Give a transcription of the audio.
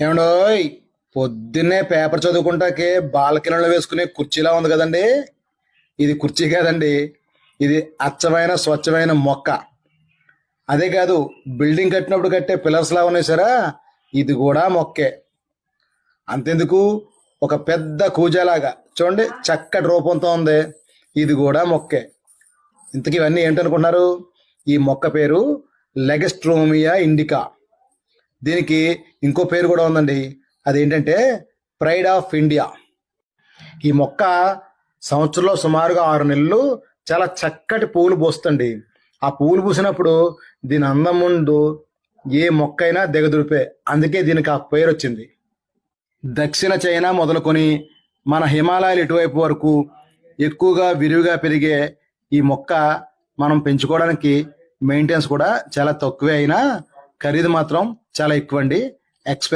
ఏమండోయ్ పొద్దున్నే పేపర్ చదువుకుంటాకే బాలకిరణలో వేసుకునే కుర్చీలా ఉంది కదండి. ఇది కుర్చీ కాదండి. ఇది అచ్చమైన స్వచ్ఛమైన మొక్క. అదే కాదు బిల్డింగ్ కట్టినప్పుడు కట్టే పిల్లర్స్లా ఉన్నాయి సరే. ఇది కూడా మొక్కే. అంతెందుకు? ఒక పెద్ద కూజాలాగా. చూడండి చక్కటి రూపంతో ఉంది. ఇది కూడా మొక్కే. ఇంతకీ ఇవన్నీ ఏంటనుకుంటున్నారు ఈ మొక్క పేరు లెగస్ట్రోమియా ఇండికా. దీనికి ఇంకో పేరు కూడా ఉందండి. అదేంటంటే ప్రైడ్ ఆఫ్ ఇండియా. ఈ మొక్క సంవత్సరంలో సుమారుగా ఆరు నెలలు చాలా చక్కటి పువ్వులు పోస్తుంది ఆ పువ్వులు పూసినప్పుడు దీని అందం ముందు ఏ మొక్క అయినా దిగదుడిపే అందుకే దీనికి ఆ పేరు వచ్చింది. దక్షిణ చైనా మొదలుకొని మన హిమాలయాలు ఇటువైపు వరకు ఎక్కువగా విరివిగా పెరిగే ఈ మొక్క మనం పెంచుకోవడానికి మెయింటెనెన్స్ కూడా చాలా తక్కువే అయినా ఖరీదు మాత్రం చాలా ఎక్కువ అండి ఎక్స్పె